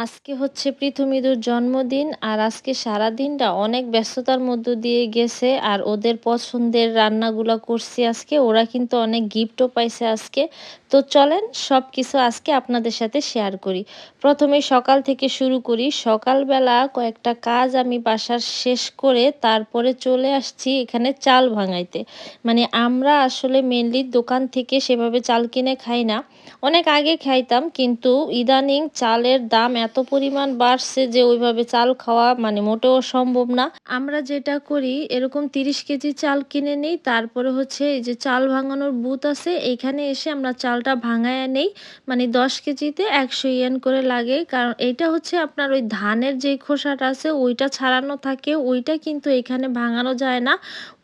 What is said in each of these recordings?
আজকে হচ্ছে প্রীথম জন্মদিন আর আজকে সারা দিনটা অনেক ব্যস্ততার মধ্য দিয়ে গেছে আর ওদের পছন্দের রান্নাগুলো করছি আজকে। ওরা কিন্তু অনেক গিফটও পাইছে আজকে। তো চলেন সব কিছু আজকে আপনাদের সাথে শেয়ার করি। প্রথমে সকাল থেকে শুরু করি। সকালবেলা কয়েকটা কাজ আমি বাসার শেষ করে তারপরে চলে আসছি এখানে চাল ভাঙাইতে। মানে আমরা আসলে মেনলি দোকান থেকে সেভাবে চাল কিনে খাই না। অনেক আগে খাইতাম কিন্তু ইদানিং চালের দাম পরিমাণ বাড়ছে যে ওইভাবে চাল খাওয়া মানে মোটেও সম্ভব না। আমরা যেটা করি, এরকম তিরিশ কেজি চাল কিনে নিই, তারপরে হচ্ছে এই যে চাল ভাঙানোর বুথ আছে, এইখানে এসে আমরা চালটা ভাঙায় নেই মানে দশ কেজিতে একশো ইয়েন করে লাগে। কারণ এইটা হচ্ছে আপনার ওই ধানের যে খোসাটা আছে, ওইটা ছাড়ানো থাকে, ওইটা কিন্তু এখানে ভাঙানো যায় না।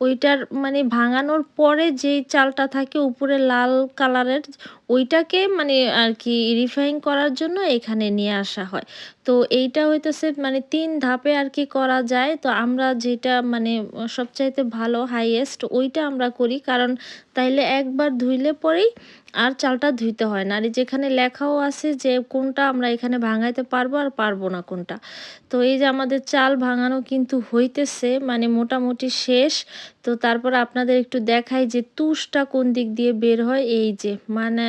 ওইটার মানে ভাঙানোর পরে যেই চালটা থাকে, উপরে লাল কালারের ওইটাকে মানে আর কি রিফাইন করার জন্য এখানে নিয়ে আসা হয়। তো এইটা হইতেছে মানে তিন ধাপে আর কি করা যায়। তো আমরা যেটা মানে সবচাইতে ভালো হাইয়েস্ট ওইটা আমরা করি। কারণ তাইলে একবার ধুইলে পরেই আর চালটা ধুইতে হয় না। আর যেখানে লেখাও আছে যে কোনটা আমরা এখানে ভাঙাইতে পারব আর পারব না কোনটা। তো এই যে আমাদের চাল ভাঙানো কিন্তু হইতেছে মানে মোটামুটি শেষ। তো তারপর আপনাদের একটু দেখাই যে তুষটা কোন দিক দিয়ে বের হয়। এই যে মানে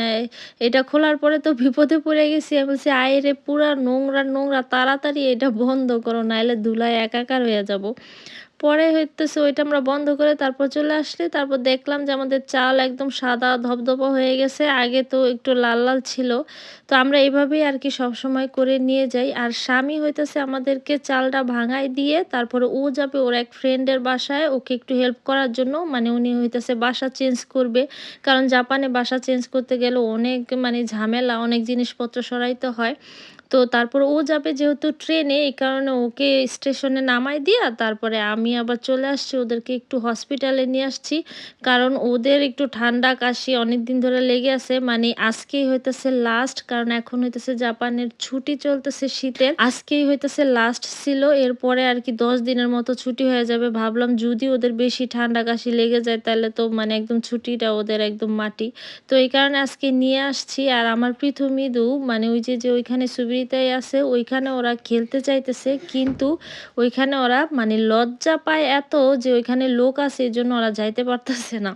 এটা খোলার পরে তো বিপদে পড়ে গেছি। আমি বলছি, আয় রে, পুরা নোংরা নোংরা, তাড়াতাড়ি এটা বন্ধ করো, নাইলে ধুলায় একাকার হয়ে যাব। পরে হইতেছে ওইটা আমরা বন্ধ করে তারপর চলে আসলে, তারপর দেখলাম যে আমাদের চাল একদম সাদা ধবধবা হয়ে গেছে, আগে তো একটু লাল লাল ছিল। তো আমরা এইভাবেই আর কি সবসময় করে নিয়ে যাই। আর স্বামী হইতেছে আমাদেরকে চালটা ভাঙাই দিয়ে তারপরে ও যাবে ওর এক ফ্রেন্ডের বাসায়, ওকে একটু হেল্প করার জন্য। মানে উনি হইতেছে বাসা চেঞ্জ করবে। কারণ জাপানে বাসা চেঞ্জ করতে গেলে অনেক মানে ঝামেলা, অনেক জিনিসপত্র সরাইতে হয়। তো তারপর ও যাবে যেহেতু ট্রেনে, এই কারণে ওকে স্টেশনে নামাই দিয়া তারপরে আমি আবার চলে আসছি ওদেরকে একটু হসপিটালে নিয়ে আসছি। কারণ ওদের একটু ঠান্ডা কাশি অনেক দিন ধরে লেগে আছে। মানে আজকেই হইতেছে লাস্ট কারণ এখন হইতেছে জাপানের ছুটি চলতেছে শীতের। আজকেই হইতেছে লাস্ট ছিল, এরপরে আর কি দশ দিনের মতো ছুটি হয়ে যাবে। ভাবলাম যদি ওদের বেশি ঠান্ডা কাশি লেগে যায় তাহলে তো মানে একদম ছুটিটা ওদের একদম মাটি। তো এই কারণে আজকে নিয়ে আসছি। আর আমার ইদু মানে ওই যে যে ওইখানে সুবি সুবিধাই আছে, ওইখানে ওরা খেলতে চাইতেছে, কিন্তু ওইখানে ওরা মানে লজ্জা পায় এত যে ওইখানে লোক আছে এই জন্য ওরা যাইতে পারতেছে না।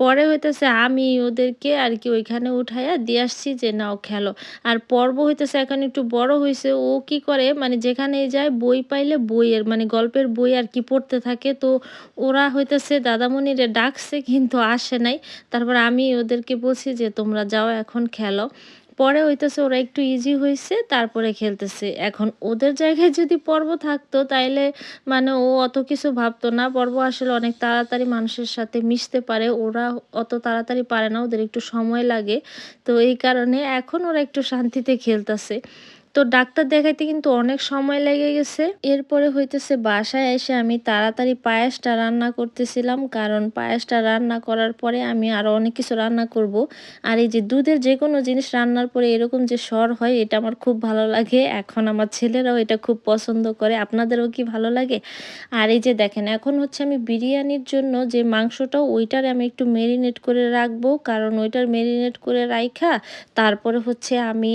পরে হইতেছে আমি ওদেরকে আর কি ওইখানে উঠাইয়া দিয়ে আসছি যে, নাও খেলো। আর পর্ব হইতেছে, এখন একটু বড় হয়েছে ও কি করে মানে যেখানে যায় বই পাইলে বইয়ের মানে গল্পের বই আর কি পড়তে থাকে। তো ওরা হইতেছে দাদামণিরে ডাকছে, কিন্তু আসে নাই। তারপর আমি ওদেরকে বলছি যে, তোমরা যাও এখন খেলো। পরে হইতেছে ওরা একটু ইজি হয়েছে তারপরে খেলতেছে। এখন ওদের জায়গায় যদি পর্ব থাকতো, তাইলে মানে ও অত কিছু ভাবতো না। পর্ব আসলে অনেক তাড়াতাড়ি মানুষের সাথে মিশতে পারে, ওরা অত তাড়াতাড়ি পারে না, ওদের একটু সময় লাগে। তো এই কারণে এখন ওরা একটু শান্তিতে খেলতেছে। তো ডাক্তার দেখাইতে কিন্তু অনেক সময় লেগে গেছে। এরপরে হইতেছে বাসায় এসে আমি তাড়াতাড়ি পায়েসটা রান্না করতেছিলাম, কারণ পায়েসটা রান্না করার পরে আমি আরও অনেক কিছু রান্না করব। আর এই যে দুধের যে কোনো জিনিস রান্নার পরে এরকম যে স্বর হয়, এটা আমার খুব ভালো লাগে। এখন আমার ছেলেরাও এটা খুব পছন্দ করে, আপনাদেরও কি ভালো লাগে? আর এই যে দেখেন, এখন হচ্ছে আমি বিরিয়ানির জন্য যে মাংসটাও ওইটার আমি একটু মেরিনেট করে রাখব। কারণ ওইটার মেরিনেট করে রাইখা, তারপরে হচ্ছে আমি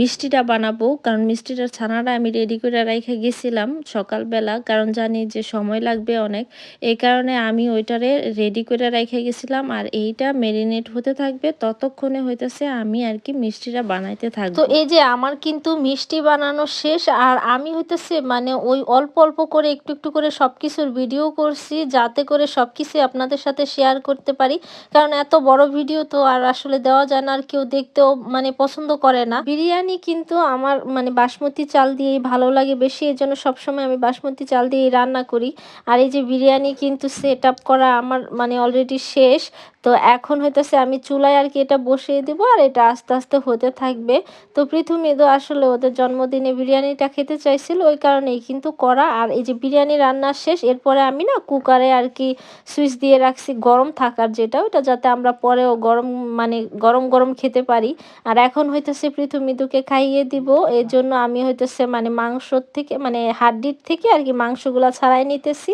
মিষ্টিটা বানাবো, কারণ মিষ্টিটার ছানাটা আমি রেডি করে রেখে গেছিলাম সকালবেলা, কারণ জানি যে সময় লাগবে অনেক। এই কারণে আমি ওইটারে রেডি করে রেখে গেছিলাম, আর এইটা মেরিনেট হতে থাকবে, ততক্ষণে হইতেছে আমি আর কি মিষ্টিটা বানাইতে থাকব। তো এই যে আমার কিন্তু মিষ্টি বানানো শেষ, আর আমি হইতেছে মানে ওই অল্প অল্প করে একটু একটু করে সব কিছুর ভিডিও করছি, যাতে করে সব কিছু আপনাদের সাথে শেয়ার করতে পারি। কারণ এত বড় ভিডিও তো আর আসলে দেওয়া যায় না, আর কেউ দেখতেও মানে পছন্দ করে না। বিরিয়ানি কিন্তু আমার মানে বাসমতি চাল দিয়েই ভালো লাগে বেশি এই জন্য সবসময় আমি বাসমতি চাল দিয়েই রান্না করি। আর এই যে বিরিয়ানি কিন্তু সেট আপ করা আমার মানে অলরেডি শেষ। তো এখন হইতেছে আমি চুলায় আর কি এটা বসিয়ে দিব আর এটা আস্তে আস্তে হতে থাকবে। তো প্রথম ঈদও আসলে ওদের জন্মদিনে বিরিয়ানিটা খেতে চাইছিল, ওই কারণেই কিন্তু করা আর এই যে বিরিয়ানি রান্না শেষ, এরপরে আমি না কুকারে আর কি সুইচ দিয়ে রাখছি গরম থাকার যেটা, ওটা যাতে আমরা পরেও গরম মানে গরম গরম খেতে পারি। আর এখন হইতেছে পৃথিবী মিঠু খাইয়ে দিব এই জন্য আমি হইতেছে মানে মাংসর থেকে মানে হাড্ডির থেকে আর কি মাংসগুলো ছাড়াই নিতেছি,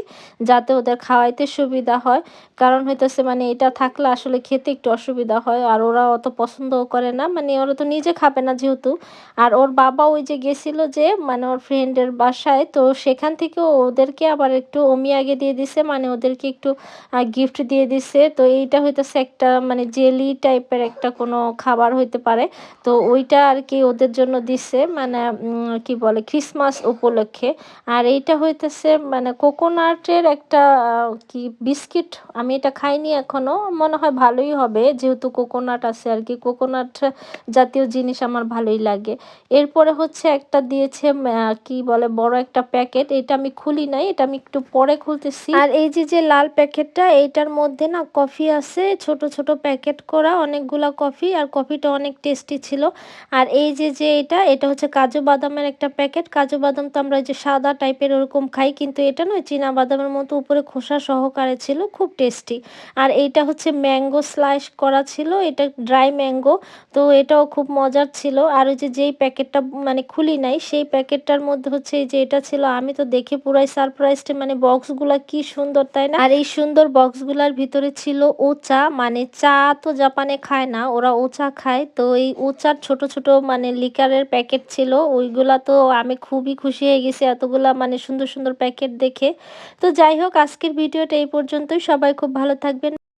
যাতে ওদের খাওয়াইতে সুবিধা হয়। কারণ হইতেছে মানে এটা থাকলে আসলে খেতে একটু অসুবিধা হয়। আর ওরা অত পছন্দও করে না। মানে ওরা তো নিজে খাবে না যেহেতু। আর ওর বাবা ওই যে গেছিল যে মানে ওর ফ্রেন্ডের বাসায়, তো সেখান থেকে ওদেরকে আবার একটু অমিয়াগে দিয়ে দিছে। মানে ওদেরকে একটু গিফট দিয়ে দিছে। তো এইটা হইতেছে একটা মানে জেলি টাইপের একটা কোনো খাবার হইতে পারে। তো ওইটা আর কি ওদের জন্য দিছে। মানে কি বলে ক্রিসমাস উপলক্ষে। আর এইটা হইতেছে মানে কোকোনাটের একটা কি বিস্কিট আমি এটা খাইনি এখনও। মনে হয় ভালোই হবে। যেহেতু কোকোনাট আছে আর কি। কোকোনাট জাতীয় জিনিস আমার ভালোই লাগে। এরপরে হচ্ছে একটা দিয়েছে কি বলে, বড় একটা প্যাকেট। এটা আমি খুলি নাই, এটা আমি একটু পরে খুলতেছি। আর এই যে যে লাল প্যাকেটটা, এইটার মধ্যে না কফি আছে। ছোট ছোট প্যাকেট করা, অনেকগুলা কফি। আর কফিটা অনেক টেস্টি ছিল। আর এই যে যে এটা এটা হচ্ছে কাজু বাদামের একটা প্যাকেট। কাজু বাদাম তো আমরা যে সাদা টাইপের ওরকম খাই। কিন্তু এটা নয়, চীনা বাদামের মতো উপরে খোসা সহকারে ছিল। খুব টেস্টি। আর এইটা হচ্ছে ম্যাঙ্গো স্লাইস করা ছিল, এটা ড্রাই ম্যাঙ্গো তো এটাও খুব মজার ছিল। আর ওই যে যেই প্যাকেটটা মানে খুলি নাই, সেই প্যাকেটটার মধ্যে হচ্ছে যে এটা ছিল, আমি তো দেখে পুরাই সারপ্রাইজড মানে বক্সগুলা কি সুন্দর, তাই না? আর এই সুন্দর বক্সগুলার ভিতরে ছিল ও চা মানে চা তো জাপানে খায় না, ওরা ও চা খায়। তো এই ও চার ছোট ছোট মানে লিকারের প্যাকেট ছিল, ওইগুলা তো আমি খুবই খুশি হয়ে গেছি, এতগুলা মানে সুন্দর সুন্দর প্যাকেট দেখে। তো যাই হোক, আজকের ভিডিওটা এই পর্যন্তই, সবাই খুব ভালো থাকবেন।